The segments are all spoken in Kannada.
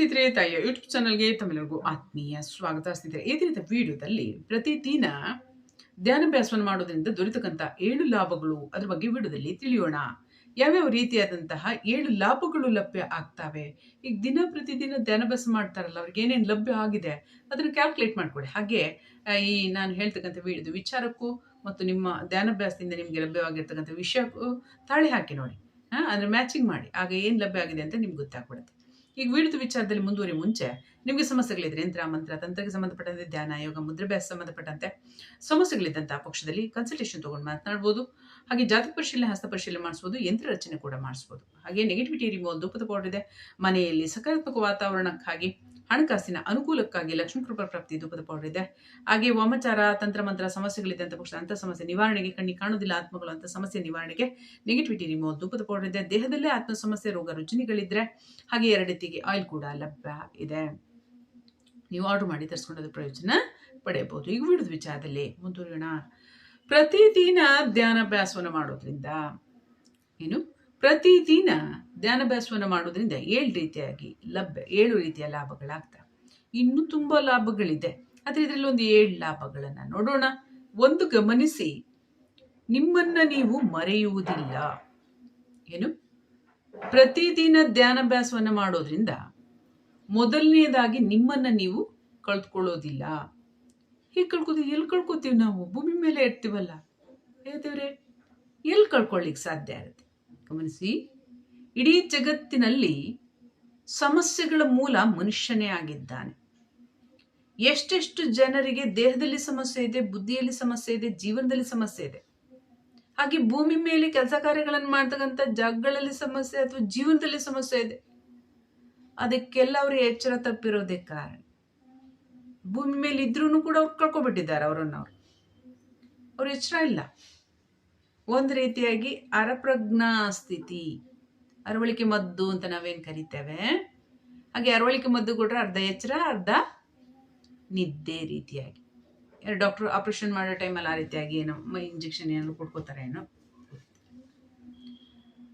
ಸ್ನೇಹಿತರೆ, ತಾಯಿಯ ಯೂಟ್ಯೂಬ್ ಚಾನಲ್ಗೆ ತಮ್ಮೆಲ್ಲರಿಗೂ ಆತ್ಮೀಯ ಸ್ವಾಗತ. ಸ್ನೇಹಿತರೆ ಈ ದಿನದ ವಿಡಿಯೋದಲ್ಲಿ ಪ್ರತಿದಿನ ಧ್ಯಾನಾಭ್ಯಾಸವನ್ನು ಮಾಡೋದ್ರಿಂದ ದೊರೆತಕ್ಕಂಥ ಏಳು ಲಾಭಗಳು ಅದ್ರ ಬಗ್ಗೆ ವಿಡಿಯೋದಲ್ಲಿ ತಿಳಿಯೋಣ. ಯಾವ್ಯಾವ ರೀತಿಯಾದಂತಹ ಏಳು ಲಾಭಗಳು ಲಭ್ಯ ಆಗ್ತವೆ? ಈಗ ದಿನ ಪ್ರತಿದಿನ ಧ್ಯಾನಾಭ್ಯಾಸ ಮಾಡ್ತಾರಲ್ಲ, ಅವ್ರಿಗೆ ಏನೇನು ಲಭ್ಯ ಆಗಿದೆ ಅದನ್ನು ಕ್ಯಾಲ್ಕುಲೇಟ್ ಮಾಡ್ಕೊಳ್ಳಿ. ಹಾಗೆ ಈ ನಾನು ಹೇಳ್ತಕ್ಕಂಥ ವಿಡಿಯೋದ ವಿಚಾರಕ್ಕೂ ಮತ್ತು ನಿಮ್ಮ ಧ್ಯಾನಾಭ್ಯಾಸದಿಂದ ನಿಮಗೆ ಲಭ್ಯವಾಗಿರ್ತಕ್ಕಂಥ ವಿಷಯಕ್ಕೂ ತಾಳೆ ಹಾಕಿ ನೋಡಿ. ಹಾಂ ಅಂದರೆ ಮ್ಯಾಚಿಂಗ್ ಮಾಡಿ. ಆಗ ಏನು ಲಭ್ಯ ಆಗಿದೆ ಅಂತ ನಿಮ್ಗೆ ಗೊತ್ತಾಗ್ಬಿಡುತ್ತೆ. ಈಗ ವಿಡಿಯೋದ ವಿಚಾರದಲ್ಲಿ ಮುಂದುವರಿ ಮುಂಚೆ, ನಿಮಗೆ ಸಮಸ್ಯೆಗಳಿದ್ರೆ ಯಂತ್ರ ಮಂತ್ರ, ತಂತ್ರಕ್ಕೆ ಸಂಬಂಧಪಟ್ಟಂತೆ ಧ್ಯಾನ, ಯೋಗ ಮುದ್ರಾಭ್ಯಾಸ ಸಂಬಂಧಪಟ್ಟಂತೆ ಸಮಸ್ಯೆಗಳಿದ್ದಂಥ ಪಕ್ಷದಲ್ಲಿ ಕನ್ಸಲ್ಟೇಷನ್ ತೊಗೊಂಡು ಮಾತನಾಡ್ಬೋದು, ಹಾಗೆ ಜಾತಕ ಪರಿಶೀಲನೆ, ಹಸ್ತ ಪರಿಶೀಲನೆ ಮಾಡಿಸ್ಬೋದು, ಯಂತ್ರ ರಚನೆ ಕೂಡ ಮಾಡಿಸ್ಬೋದು. ಹಾಗೆ ನೆಗೆಟಿವಿಟಿ ರಿಮೂವಲ್ ಧೂಪದ ಪೌಡರ್ ಇದೆ. ಮನೆಯಲ್ಲಿ ಸಕಾರಾತ್ಮಕ ವಾತಾವರಣಕ್ಕಾಗಿ ಹಣಕಾಸಿನ ಅನುಕೂಲಕ್ಕಾಗಿ ಲಕ್ಷ್ಮೀ ಕೃಪಾ ಪ್ರಾಪ್ತಿ ಧೂಪದ ಪೌಡರ್ ಇದೆ. ಹಾಗೆ ವಾಮಚಾರ, ತಂತ್ರಮಂತ್ರ ಸಮಸ್ಯೆಗಳಿದೆ ಅಂತ ಪಕ್ಷ ಅಂತ ಸಮಸ್ಯೆ ನಿವಾರಣೆಗೆ ಕಣ್ಣಿ ಕಾಣುವುದಿಲ್ಲ, ಆತ್ಮಗಳು ಅಂತ ಸಮಸ್ಯೆ ನಿವಾರಣೆಗೆ ನೆಗೆಟಿವಿಟಿ ರಿಮೋ ಧೂಪದ ಪೌಡರ್ ಇದೆ. ದೇಹದಲ್ಲೇ ಆತ್ಮ ಸಮಸ್ಯೆ ರೋಗ, ರುಜಿನಿಗಳಿದ್ರೆ ಹಾಗೆ ಎರಡೆತ್ತಿಗೆ ಆಯಿಲ್ ಕೂಡ ಲಭ್ಯ ಇದೆ. ನೀವು ಆರ್ಡರ್ ಮಾಡಿ ತರಿಸ್ಕೊಂಡೋದ್ರ ಪ್ರಯೋಜನ ಪಡೆಯಬಹುದು. ಈಗ ವಿಡಿದ ವಿಚಾರದಲ್ಲಿ ಮುಂದುವರಿಯೋಣ. ಪ್ರತಿದಿನ ಧ್ಯಾನಾಭ್ಯಾಸವನ್ನು ಮಾಡೋದ್ರಿಂದ ಏನು? ಪ್ರತಿದಿನ ಧ್ಯಾನಾಭ್ಯಾಸವನ್ನು ಮಾಡೋದ್ರಿಂದ ಏಳು ರೀತಿಯಾಗಿ ಲಭ್ಯ, ಏಳು ರೀತಿಯ ಲಾಭಗಳಾಗ್ತವೆ. ಇನ್ನೂ ತುಂಬ ಲಾಭಗಳಿದೆ. ಆದರೆ ಇದರಲ್ಲಿ ಒಂದು ಏಳು ಲಾಭಗಳನ್ನು ನೋಡೋಣ. ಒಂದು ಗಮನಿಸಿ, ನಿಮ್ಮನ್ನು ನೀವು ಮರೆಯುವುದಿಲ್ಲ. ಏನು? ಪ್ರತಿದಿನ ಧ್ಯಾನಾಭ್ಯಾಸವನ್ನು ಮಾಡೋದ್ರಿಂದ ಮೊದಲನೇದಾಗಿ ನಿಮ್ಮನ್ನು ನೀವು ಕಳ್ತ್ಕೊಳ್ಳೋದಿಲ್ಲ ಹೇಗೆ ಕಳ್ಕೊತೀವಿ? ಎಲ್ಲಿ ಕಳ್ಕೊತೀವಿ ನಾವು? ಭೂಮಿ ಮೇಲೆ ಇರ್ತೀವಲ್ಲ. ಹೇಳ್ತೇವ್ರೆ ಎಲ್ಲಿ ಕಳ್ಕೊಳ್ಳಿಕ್ಕೆ ಸಾಧ್ಯ ಆಗುತ್ತೆ ಗಮನಿಸಿ. ಇಡೀ ಜಗತ್ತಿನಲ್ಲಿ ಸಮಸ್ಯೆಗಳ ಮೂಲ ಮನುಷ್ಯನೇ ಆಗಿದ್ದಾನೆ. ಎಷ್ಟೆಷ್ಟು ಜನರಿಗೆ ದೇಹದಲ್ಲಿ ಸಮಸ್ಯೆ ಇದೆ, ಬುದ್ಧಿಯಲ್ಲಿ ಸಮಸ್ಯೆ ಇದೆ, ಜೀವನದಲ್ಲಿ ಸಮಸ್ಯೆ ಇದೆ. ಹಾಗೆ ಭೂಮಿ ಮೇಲೆ ಕೆಲಸ ಕಾರ್ಯಗಳನ್ನು ಮಾಡ್ತಕ್ಕಂಥ ಜಾಗಗಳಲ್ಲಿ ಸಮಸ್ಯೆ ಅಥವಾ ಜೀವನದಲ್ಲಿ ಸಮಸ್ಯೆ ಇದೆ. ಅದಕ್ಕೆಲ್ಲ ಅವರು ಎಚ್ಚರ ತಪ್ಪಿರೋದೇ ಕಾರಣ. ಭೂಮಿ ಮೇಲೆ ಇದ್ರೂ ಕೂಡ ಅವ್ರು ಕಳ್ಕೊಬಿಟ್ಟಿದ್ದಾರೆ ಅವರನ್ನು ಅವರು. ಅವ್ರ ಎಚ್ಚರ ಇಲ್ಲ. ಒಂದು ರೀತಿಯಾಗಿ ಅರಪ್ರಜ್ಞಾ ಸ್ಥಿತಿ. ಅರವಳಿಕೆ ಮದ್ದು ಅಂತ ನಾವೇನು ಕರಿತೇವೆ? ಹಾಗೆ ಅರವಳಿಕೆ ಮದ್ದು ಕೊಟ್ಟರೆ ಅರ್ಧ ಎಚ್ಚರ, ಅರ್ಧ ನಿದ್ದೆ ರೀತಿಯಾಗಿ. ಡಾಕ್ಟರ್ ಆಪರೇಷನ್ ಮಾಡೋ ಟೈಮಲ್ಲಿ ಆ ರೀತಿಯಾಗಿ ಏನೋ ಇಂಜೆಕ್ಷನ್ ಏನಾದ್ರು ಕೊಡ್ಕೋತಾರೆ ಏನೋ.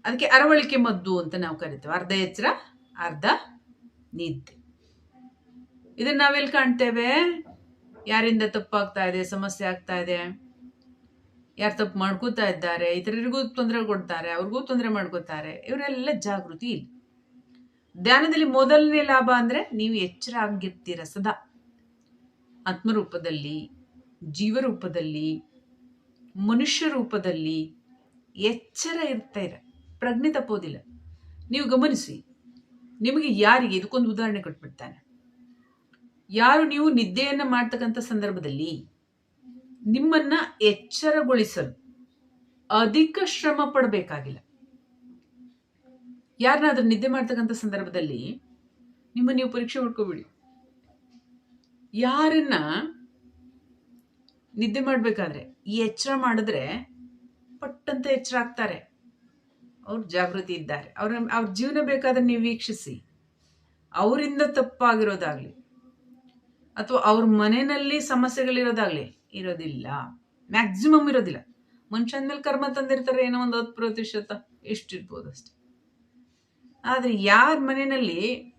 ಅದಕ್ಕೆ ಅರವಳಿಕೆ ಮದ್ದು ಅಂತ ನಾವು ಕರಿತೇವೆ. ಅರ್ಧ ಎಚ್ಚರ, ಅರ್ಧ ನಿದ್ದೆ. ಇದನ್ನ ನಾವೆಲ್ಲಿ ಕಾಣ್ತೇವೆ? ಯಾರಿಂದ ತಪ್ಪಾಗ್ತಾ ಇದೆ, ಸಮಸ್ಯೆ ಆಗ್ತಾ ಇದೆ? ಯಾರು ತಪ್ಪು ಮಾಡ್ಕೋತಾ ಇದ್ದಾರೆ, ಇತರರಿಗೂ ತೊಂದರೆ ಕೊಡ್ತಾರೆ, ಅವ್ರಿಗೂ ತೊಂದರೆ ಮಾಡ್ಕೋತಾರೆ, ಇವರೆಲ್ಲ ಜಾಗೃತಿ ಇಲ್ಲ. ಧ್ಯಾನದಲ್ಲಿ ಮೊದಲನೇ ಲಾಭ ಅಂದ್ರೆ ನೀವು ಎಚ್ಚರ ಆಗಿರ್ತೀರ ಸದಾ. ಆತ್ಮರೂಪದಲ್ಲಿ, ಜೀವರೂಪದಲ್ಲಿ, ಮನುಷ್ಯ ರೂಪದಲ್ಲಿ ಎಚ್ಚರ ಇರ್ತೀರ ಪ್ರಜ್ಞೆ ತಪ್ಪೋದಿಲ್ಲ. ನೀವು ಗಮನಿಸಿ, ನಿಮಗೆ ಯಾರಿಗೆ, ಇದಕ್ಕೊಂದು ಉದಾಹರಣೆ ಕೊಟ್ಬಿಡ್ತಾನೆ. ಯಾರು ನೀವು ನಿದ್ದೆಯನ್ನು ಮಾಡ್ತಕ್ಕಂಥ ಸಂದರ್ಭದಲ್ಲಿ ನಿಮ್ಮನ್ನ ಎಚ್ಚರಗೊಳಿಸಲು ಅಧಿಕ ಶ್ರಮ ಪಡಬೇಕಾಗಿಲ್ಲ. ಯಾರನ್ನಾದ್ರೂ ನಿದ್ದೆ ಮಾಡ್ತಕ್ಕಂಥ ಸಂದರ್ಭದಲ್ಲಿ ನಿಮ್ಮ ನೀವು ಪರೀಕ್ಷೆ ಮಾಡ್ಕೋಬಿಡಿ ಯಾರನ್ನ ನಿದ್ದೆ ಮಾಡಬೇಕಾದ್ರೆ ಈ ಎಚ್ಚರ ಮಾಡಿದ್ರೆ ಪಟ್ಟಂತ ಎಚ್ಚರ ಆಗ್ತಾರೆ. ಅವ್ರು ಜಾಗೃತಿ ಇದ್ದಾರೆ. ಅವ್ರ ಅವ್ರ ಜೀವನ ಬೇಕಾದ್ರೆ ನೀವು ವೀಕ್ಷಿಸಿ. ಅವರಿಂದ ತಪ್ಪಾಗಿರೋದಾಗ್ಲಿ ಅಥವಾ ಅವ್ರ ಮನೆಯಲ್ಲಿ ಸಮಸ್ಯೆಗಳಿರೋದಾಗ್ಲಿ ಇರೋದಿಲ್ಲ. ಮ್ಯಾಕ್ಸಿಮಮ್ ಇರೋದಿಲ್ಲ. ಮನುಷ್ಯನ ಮೇಲೆ ಕರ್ಮ ತಂದಿರ್ತಾರೆ ಏನೋ ಒಂದು ಹತ್ತು ಪ್ರತಿಶತ. ಎಷ್ಟಿರ್ಬೋದು ಅಷ್ಟೆ. ಆದರೆ ಯಾರ ಮನೆಯಲ್ಲಿ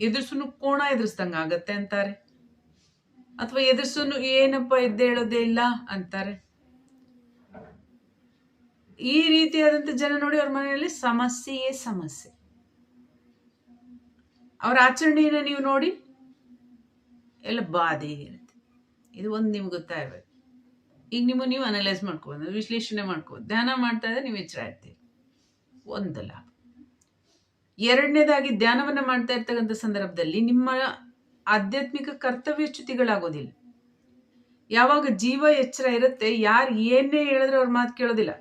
ಎದುರ್ಸುನು ಕೋಣ ಎದುರಿಸ್ದಂಗೆ ಆಗತ್ತೆ ಅಂತಾರೆ. ಅಥವಾ ಎದುರ್ಸುನು ಏನಪ್ಪ ಎದ್ದೇಳೋದೇ ಇಲ್ಲ ಅಂತಾರೆ. ಈ ರೀತಿಯಾದಂಥ ಜನ ನೋಡಿ ಅವ್ರ ಮನೆಯಲ್ಲಿ ಸಮಸ್ಯೆಯೇ ಸಮಸ್ಯೆ. ಅವರ ಆಚರಣೆಯನ್ನು ನೀವು ನೋಡಿ, ಎಲ್ಲ ಬಾಧೆ ಇದು ಒಂದು ನಿಮ್ಗೆ ಗೊತ್ತಾಗಬೇಕು ಈಗ ನಿಮ್ಮ ನೀವು ಅನಲೈಸ್ ಮಾಡ್ಕೋಬೋದು ವಿಶ್ಲೇಷಣೆ ಮಾಡ್ಕೋಬೋದು ಧ್ಯಾನ ಮಾಡ್ತಾ ಇದ್ರೆ ನೀವು ಎಚ್ಚರ ಇರ್ತೀರಿ. ಒಂದು ಎರಡನೇದಾಗಿ ಧ್ಯಾನವನ್ನು ಮಾಡ್ತಾ ಇರ್ತಕ್ಕಂಥ ಸಂದರ್ಭದಲ್ಲಿ ನಿಮ್ಮ ಆಧ್ಯಾತ್ಮಿಕ ಕರ್ತವ್ಯಚ್ಯುತಿಗಳಾಗೋದಿಲ್ಲ ಯಾವಾಗ ಜೀವ ಎಚ್ಚರ ಇರುತ್ತೆ, ಯಾರು ಏನೇ ಹೇಳಿದ್ರೆ ಅವ್ರ ಮಾತು ಕೇಳೋದಿಲ್ಲ.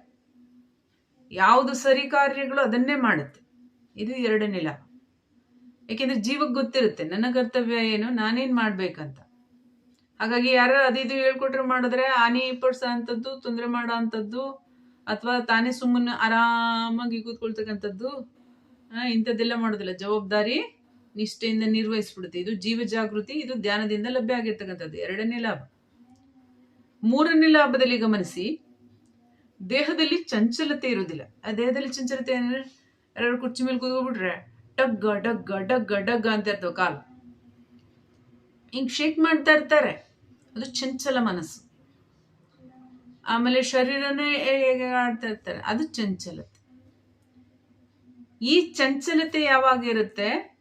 ಯಾವುದು ಸರಿ ಕಾರ್ಯಗಳು ಅದನ್ನೇ ಮಾಡುತ್ತೆ. ಇದು ಎರಡನೇ ಲಾಭ. ಯಾಕೆಂದ್ರೆ ಜೀವಕ್ಕೆ ಗೊತ್ತಿರುತ್ತೆ, ನನ್ನ ಕರ್ತವ್ಯ ಏನು, ನಾನೇನು ಮಾಡ್ಬೇಕಂತ. ಹಾಗಾಗಿ ಯಾರು ಇದು ಹೇಳ್ಕೊಟ್ರೆ ಮಾಡಿದ್ರೆ ಹಾನಿ ಪಡಿಸೋ ಅಂಥದ್ದು ತೊಂದರೆ ಮಾಡೋ ಅಂಥದ್ದು ಅಥವಾ ತಾನೇ ಸುಮ್ಮನೆ ಆರಾಮಾಗಿ ಕೂತ್ಕೊಳ್ತಕ್ಕಂಥದ್ದು ಇಂಥದ್ದೆಲ್ಲ ಮಾಡೋದಿಲ್ಲ. ಜವಾಬ್ದಾರಿ ನಿಷ್ಠೆಯಿಂದ ನಿರ್ವಹಿಸ್ಬಿಡುತ್ತೆ. ಇದು ಜೀವ ಜಾಗೃತಿ, ಇದು ಧ್ಯಾನದಿಂದ ಲಭ್ಯ ಆಗಿರ್ತಕ್ಕಂಥದ್ದು. ಎರಡನೇ ಲಾಭ. ಮೂರನೇ ಲಾಭದಲ್ಲಿ ಗಮನಿಸಿ, ದೇಹದಲ್ಲಿ ಚಂಚಲತೆ ಇರೋದಿಲ್ಲ ಆ ದೇಹದಲ್ಲಿ ಚಂಚಲತೆ ಏನಂದ್ರೆ ಯಾರು ಕುರ್ಚಿ ಮೇಲೆ ಕೂತ್ಕೊಬಿಟ್ರೆ ಡಗ್ಗ ಡಗ್ಗ ಡಗ್ ಡಗ್ ಅಂತ ಇರ್ತವೆ ಕಾಲು. ಹಿಂಗೆ ಶೇಕ್ ಮಾಡ್ತಾ ಇರ್ತಾರೆ. ಅದು ಚಂಚಲ ಮನಸ್ಸು. ಆಮೇಲೆ ಶರೀರನೇ ಹೇಗೆ ಆಡ್ತಾ ಇರ್ತಾರೆ? ಅದು ಚಂಚಲತೆ. ಈ ಚಂಚಲತೆ ಯಾವಾಗ ಇರುತ್ತೆ?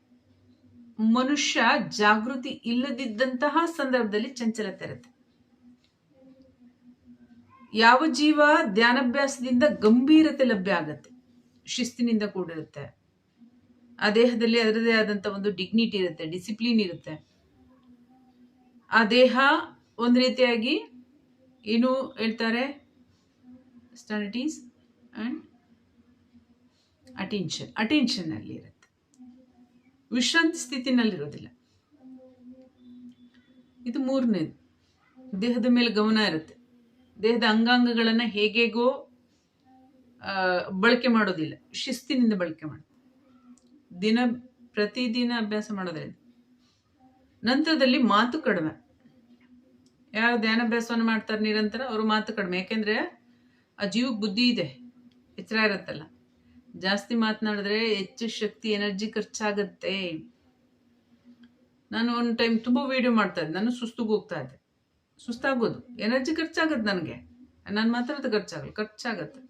ಮನುಷ್ಯ ಜಾಗೃತಿ ಇಲ್ಲದಿದ್ದಂತಹ ಸಂದರ್ಭದಲ್ಲಿ ಚಂಚಲತೆ ಇರುತ್ತೆ. ಯಾವ ಜೀವ ಧ್ಯಾನಾಭ್ಯಾಸದಿಂದ ಗಂಭೀರತೆ ಲಭ್ಯ ಆಗತ್ತೆ? ಶಿಸ್ತಿನಿಂದ ಕೂಡಿರುತ್ತೆ. ಆ ದೇಹದಲ್ಲಿ ಅದರದೇ ಆದಂತ ಒಂದು ಡಿಗ್ನಿಟಿ ಇರುತ್ತೆ ಡಿಸಿಪ್ಲಿನ್ ಇರುತ್ತೆ. ಆ ದೇಹ ಒಂದು ರೀತಿಯಾಗಿ ಏನು ಹೇಳ್ತಾರೆ? ಸ್ಟಾನಿಟೀಸ್ ಆ್ಯಂಡ್ ಅಟೆನ್ಷನ್ ಅಟೆನ್ಷನ್ನಲ್ಲಿ ಇರುತ್ತೆ. ವಿಶ್ರಾಂತಿ ಸ್ಥಿತಿನಲ್ಲಿರೋದಿಲ್ಲ. ಇದು ಮೂರನೇದು. ದೇಹದ ಮೇಲೆ ಗಮನ ಇರುತ್ತೆ. ದೇಹದ ಅಂಗಾಂಗಗಳನ್ನು ಹೇಗೇಗೋ ಬಳಕೆ ಮಾಡೋದಿಲ್ಲ. ಶಿಸ್ತಿನಿಂದ ಬಳಕೆ ಮಾಡುತ್ತೆ ದಿನ, ಪ್ರತಿದಿನ ಅಭ್ಯಾಸ ಮಾಡೋದ್ರಿಂದ. ನಂತರದಲ್ಲಿ ಮಾತು ಕಡಿಮೆ. ಯಾರು ಧ್ಯಾನಾಭ್ಯಾಸವನ್ನು ಮಾಡ್ತಾರೆ ನಿರಂತರ, ಅವರು ಮಾತು ಕಡಿಮೆ. ಯಾಕೆಂದ್ರೆ ಆ ಜೀವಕ್ಕೆ ಬುದ್ಧಿ ಇದೆ, ಎಚ್ಚರ ಇರುತ್ತಲ್ಲ. ಜಾಸ್ತಿ ಮಾತನಾಡಿದ್ರೆ ಹೆಚ್ಚು ಶಕ್ತಿ, ಎನರ್ಜಿ ಖರ್ಚಾಗತ್ತೆ. ನಾನು ಒಂದು ಟೈಮ್ ತುಂಬ ವೀಡಿಯೋ ಮಾಡ್ತಾ ಇದ್ದೆ, ನಾನು ಸುಸ್ತಿಗೆ ಹೋಗ್ತಾ ಇದ್ದೆ. ಸುಸ್ತಾಗೋದು. ಎನರ್ಜಿ ಖರ್ಚಾಗತ್ತೆ ನನಗೆ. ನಾನು ಮಾತಾಡೋದು ಖರ್ಚಾಗಲ್ಲ, ಖರ್ಚಾಗತ್ತೆ.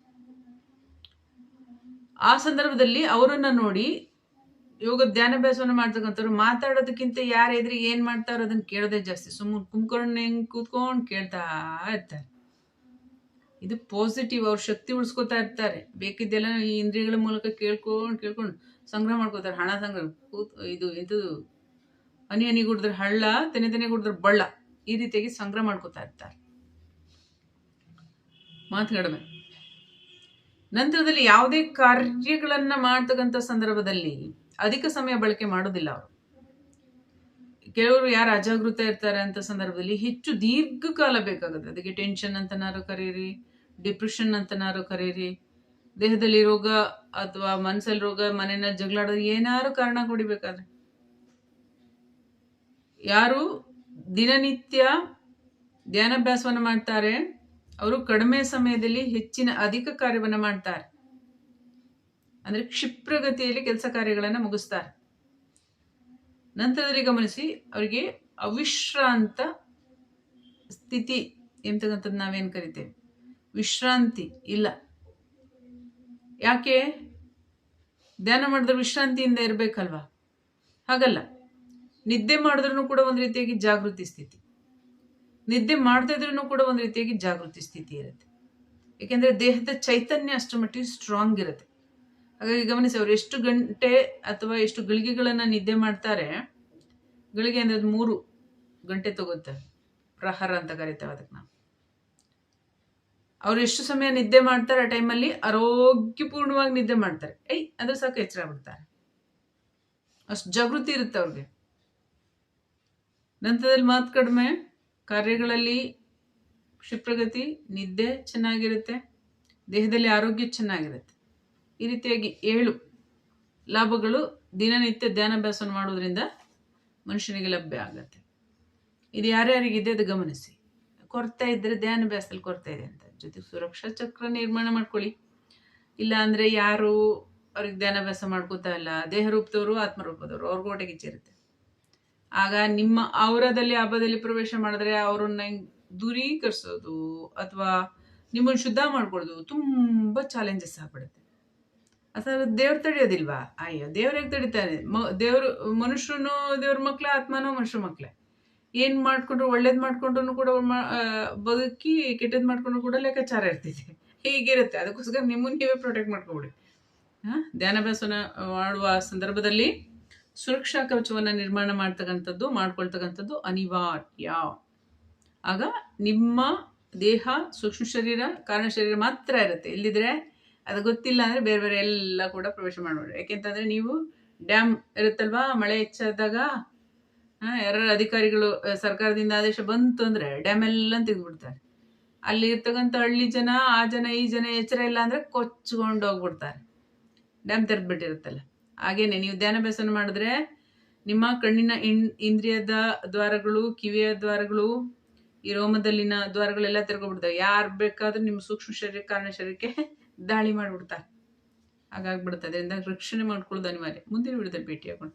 ಆ ಸಂದರ್ಭದಲ್ಲಿ ಅವರನ್ನು ನೋಡಿ ಯೋಗ ಧ್ಯಾನಾಭ್ಯಾಸವನ್ನು ಮಾಡ್ತಕ್ಕಂಥವ್ರು ಮಾತಾಡೋದಕ್ಕಿಂತ ಯಾರು ಎದುರಿಗೆ ಏನ್ ಮಾಡ್ತಾರೋ ಅದನ್ನ ಕೇಳೋದೇ ಜಾಸ್ತಿ. ಸುಮ್ಮನೆ ಕುಂಕರ್ಣ ಹೆಂಗ್ ಕೂತ್ಕೊಂಡು ಕೇಳ್ತಾ ಇರ್ತಾರೆ. ಇದು ಪಾಸಿಟಿವ್ ಅವ್ರ ಶಕ್ತಿ ಉಳಿಸ್ಕೊತಾ ಇರ್ತಾರೆ. ಬೇಕಿದ್ದೆಲ್ಲ ಈ ಇಂದ್ರಿಯಗಳ ಮೂಲಕ ಕೇಳ್ಕೊಂಡು ಕೇಳ್ಕೊಂಡು ಸಂಗ್ರಹ ಮಾಡ್ಕೋತಾರೆ. ಹಣ ಸಂಗ್ರಹ. ಕೂತ್ ಇದು ಇದು ಹನಿ ಹನಿ ಕುಡಿದ್ರೆ ಹಳ್ಳ, ತೆನೆ ತೆನೆ ಕುಡಿದ್ರೆ ಬಳ್ಳ ಈ ರೀತಿಯಾಗಿ ಸಂಗ್ರಹ ಮಾಡ್ಕೋತಾ ಇರ್ತಾರೆ. ಮಾತು ಕಡಿಮೆ. ನಂತರದಲ್ಲಿ ಯಾವುದೇ ಕಾರ್ಯಗಳನ್ನು ಮಾಡ್ತಕ್ಕಂಥ ಸಂದರ್ಭದಲ್ಲಿ ಅಧಿಕ ಸಮಯ ಬಳಕೆ ಮಾಡೋದಿಲ್ಲ ಅವರು. ಕೆಲವರು ಯಾರು ಅಜಾಗೃತ ಇರ್ತಾರೆ ಅಂತ ಸಂದರ್ಭದಲ್ಲಿ ಹೆಚ್ಚು ದೀರ್ಘಕಾಲ ಬೇಕಾಗುತ್ತೆ. ಅದಕ್ಕೆ ಟೆನ್ಷನ್ ಅಂತನಾರು ಕರೀರಿ ಡಿಪ್ರೆಷನ್ ಅಂತನಾರು ಕರೀರಿ, ದೇಹದಲ್ಲಿ ರೋಗ ಅಥವಾ ಮನಸ್ಸಲ್ಲಿ ರೋಗ, ಮನೇನ ಜಗಳಾಡೋದು ಏನಾರು ಕಾರಣ ಕೊಡಿಬೇಕಾದ್ರೆ. ಯಾರು ದಿನನಿತ್ಯ ಧ್ಯಾನಾಭ್ಯಾಸವನ್ನು ಮಾಡ್ತಾರೆ, ಅವರು ಕಡಿಮೆ ಸಮಯದಲ್ಲಿ ಹೆಚ್ಚಿನ ಅಧಿಕ ಕಾರ್ಯವನ್ನು ಮಾಡ್ತಾರೆ. ಅಂದ್ರೆ ಕ್ಷಿಪ್ರಗತಿಯಲ್ಲಿ ಕೆಲಸ ಕಾರ್ಯಗಳನ್ನು ಮುಗಿಸ್ತಾರೆ. ನಂತರದಲ್ಲಿ ಗಮನಿಸಿ, ಅವರಿಗೆ ಅವಿಶ್ರಾಂತ ಸ್ಥಿತಿ ಎಂತಕ್ಕಂಥದ್ದು ನಾವೇನು ಕರಿತೇವೆ? ವಿಶ್ರಾಂತಿ ಇಲ್ಲ. ಯಾಕೆ? ಧ್ಯಾನ ಮಾಡಿದ್ರೆ ವಿಶ್ರಾಂತಿಯಿಂದ ಇರಬೇಕಲ್ವಾ? ಹಾಗಲ್ಲ. ನಿದ್ದೆ ಮಾಡಿದ್ರೂ ಕೂಡ ಒಂದು ರೀತಿಯಾಗಿ ಜಾಗೃತಿ ಸ್ಥಿತಿ. ನಿದ್ದೆ ಮಾಡ್ತಾ ಇದ್ರೂ ಕೂಡ ಒಂದು ರೀತಿಯಾಗಿ ಜಾಗೃತಿ ಸ್ಥಿತಿ ಇರುತ್ತೆ. ಯಾಕೆಂದ್ರೆ ದೇಹದ ಚೈತನ್ಯ ಅಷ್ಟು ಮಟ್ಟಿಗೆ ಸ್ಟ್ರಾಂಗ್ ಇರುತ್ತೆ. ಹಾಗಾಗಿ ಗಮನಿಸಿ ಅವ್ರು ಎಷ್ಟು ಗಂಟೆ ಅಥವಾ ಎಷ್ಟು ಗಳಿಗೆಗಳನ್ನು ನಿದ್ದೆ ಮಾಡ್ತಾರೆ. ಗಳಿಗೆ ಅಂದರೆ ಅದು ಮೂರು ಗಂಟೆ ತಗೋತಾರೆ ಪ್ರಹರ ಅಂತ ಕರಿತೇವೆ ಅದಕ್ಕೆ ನಾವು ಅವ್ರು ಎಷ್ಟು ಸಮಯ ನಿದ್ದೆ ಮಾಡ್ತಾರೆ ಆ ಟೈಮಲ್ಲಿ ಆರೋಗ್ಯಪೂರ್ಣವಾಗಿ ನಿದ್ದೆ ಮಾಡ್ತಾರೆ. ಐ ಅಂದ್ರೆ ಸಾಕು ಎಚ್ಚರ ಬಿಡ್ತಾರೆ ಅಷ್ಟು ಜಾಗೃತಿ ಇರುತ್ತೆ ಅವ್ರಿಗೆ. ನಂತರದಲ್ಲಿ ಮಾತು ಕಡಿಮೆ, ಕಾರ್ಯಗಳಲ್ಲಿ ಕ್ಷಿಪ್ರಗತಿ, ನಿದ್ದೆ ಚೆನ್ನಾಗಿರುತ್ತೆ. ದೇಹದಲ್ಲಿ ಆರೋಗ್ಯ ಚೆನ್ನಾಗಿರುತ್ತೆ. ಈ ರೀತಿಯಾಗಿ ಏಳು ಲಾಭಗಳು ದಿನನಿತ್ಯ ಧ್ಯಾನಾಭ್ಯಾಸವನ್ನು ಮಾಡೋದ್ರಿಂದ ಮನುಷ್ಯನಿಗೆ ಲಭ್ಯ ಆಗತ್ತೆ. ಇದು ಯಾರ್ಯಾರಿಗಿದೆ ಅದು ಗಮನಿಸಿ. ಕೊರತೆ ಇದ್ದರೆ ಧ್ಯಾನಾಭ್ಯಾಸದಲ್ಲಿ ಕೊರತೆ ಇದೆ ಅಂತ. ಜೊತೆಗೆ ಸುರಕ್ಷಾ ಚಕ್ರ ನಿರ್ಮಾಣ ಮಾಡ್ಕೊಳ್ಳಿ. ಇಲ್ಲ ಅಂದರೆ ಯಾರು ಅವ್ರಿಗೆ ಧ್ಯಾನಾಭ್ಯಾಸ ಮಾಡ್ಕೋತಾ ಇಲ್ಲ. ದೇಹ ರೂಪದವರು ಆತ್ಮರೂಪದವರು, ಅವ್ರಿಗೆ ಹೊಟ್ಟೆ ಕಿಚ್ಚಿರುತ್ತೆ ಆಗ ನಿಮ್ಮ ಅವರದಲ್ಲಿ ಹಬ್ಬದಲ್ಲಿ ಪ್ರವೇಶ ಮಾಡಿದ್ರೆ ಅವ್ರನ್ನ ದೂರೀಕರಿಸೋದು ಅಥವಾ ನಿಮ್ಮನ್ನು ಶುದ್ಧ ಮಾಡ್ಕೊಳ್ಳೋದು ತುಂಬ ಚಾಲೆಂಜಸ್ ಆಗ್ಬಿಡುತ್ತೆ. ಅಥವಾ ದೇವ್ರು ತಡೆಯೋದಿಲ್ವಾ? ಅಯ್ಯೋ, ದೇವ್ರು ಹೇಗೆ ತಡಿತಾನೆ ಮ, ದೇವರು ಮನುಷ್ಯನು ದೇವ್ರ ಮಕ್ಕಳೇ ಆತ್ಮನೋ ಮನುಷ್ಯ ಮಕ್ಕಳೇ ಏನು ಮಾಡ್ಕೊಂಡ್ರು ಒಳ್ಳೇದು ಮಾಡ್ಕೊಂಡ್ರು ಕೂಡ ಬದುಕಿ ಕೆಟ್ಟದ್ದು ಮಾಡ್ಕೊಂಡ್ರು ಕೂಡ ಲೆಕ್ಕಾಚಾರ ಇರ್ತೈತೆ. ಹೀಗಿರುತ್ತೆ. ಅದಕ್ಕೋಸ್ಕರ ನಿಮ್ಮನ್ನು ನೀವೇ ಪ್ರೊಟೆಕ್ಟ್ ಮಾಡ್ಕೊಬಿಡಿ. ಹಾಂ? ಧ್ಯಾನಾಭ್ಯಾಸನ ಮಾಡುವ ಸಂದರ್ಭದಲ್ಲಿ ಸುರಕ್ಷಾ ಕವಚವನ್ನು ನಿರ್ಮಾಣ ಮಾಡ್ತಕ್ಕಂಥದ್ದು, ಮಾಡ್ಕೊಳ್ತಕ್ಕಂಥದ್ದು ಅನಿವಾರ್ಯ. ಆಗ ನಿಮ್ಮ ದೇಹ, ಸೂಕ್ಷ್ಮ ಶರೀರ, ಕಾರಣ ಶರೀರ ಮಾತ್ರ ಇರುತ್ತೆ. ಇಲ್ಲಿದ್ರೆ ಅದು ಗೊತ್ತಿಲ್ಲ ಅಂದರೆ ಬೇರೆ ಬೇರೆ ಎಲ್ಲ ಕೂಡ ಪ್ರವೇಶ ಮಾಡಬೇಡಿ ಯಾಕೆಂತಂದರೆ ನೀವು ಡ್ಯಾಮ್ ಇರುತ್ತಲ್ವಾ? ಮಳೆ ಹೆಚ್ಚಾದಾಗ ಯಾರು ಅಧಿಕಾರಿಗಳು ಸರ್ಕಾರದಿಂದ ಆದೇಶ ಬಂತು ಅಂದರೆ ಡ್ಯಾಮ್ ಎಲ್ಲ ತೆಗೆದುಬಿಡ್ತಾರೆ. ಅಲ್ಲಿ ಇರ್ತಕ್ಕಂಥ ಹಳ್ಳಿ ಜನ, ಆ ಜನ, ಈ ಜನ ಎಚ್ಚರ ಇಲ್ಲ ಅಂದರೆ ಕೊಚ್ಕೊಂಡು ಹೋಗ್ಬಿಡ್ತಾರೆ. ಡ್ಯಾಮ್ ತೆರೆದ್ಬಿಟ್ಟಿರುತ್ತಲ್ಲ. ಹಾಗೇನೆ ನೀವು ಧ್ಯಾನಾಭ್ಯಾಸನ ಮಾಡಿದ್ರೆ ನಿಮ್ಮ ಕಣ್ಣಿನ ಇನ್ ಇಂದ್ರಿಯದ ದ್ವಾರಗಳು, ಕಿವಿಯ ದ್ವಾರಗಳು, ಈ ರೋಮದಲ್ಲಿನ ದ್ವಾರಗಳೆಲ್ಲ ತೆರ್ಕೊಬಿಡ್ತವೆ ಯಾರು ಬೇಕಾದ್ರೂ ನಿಮ್ಮ ಸೂಕ್ಷ್ಮ ಶರೀರ, ಕಾರಣ ಶರೀರಕ್ಕೆ ದಾಳಿ ಮಾಡಿಬಿಡ್ತಾರೆ. ಹಾಗಾಗ್ಬಿಡುತ್ತೆ. ಅದರಿಂದ ರಕ್ಷಣೆ ಮಾಡ್ಕೊಳ್ಳೋದು ಅನಿವಾರ್ಯ. ಮುಂದಿನ ವಿಡಿಯೋದಲ್ಲಿ ಭೇಟಿಯಾಗೋಣ.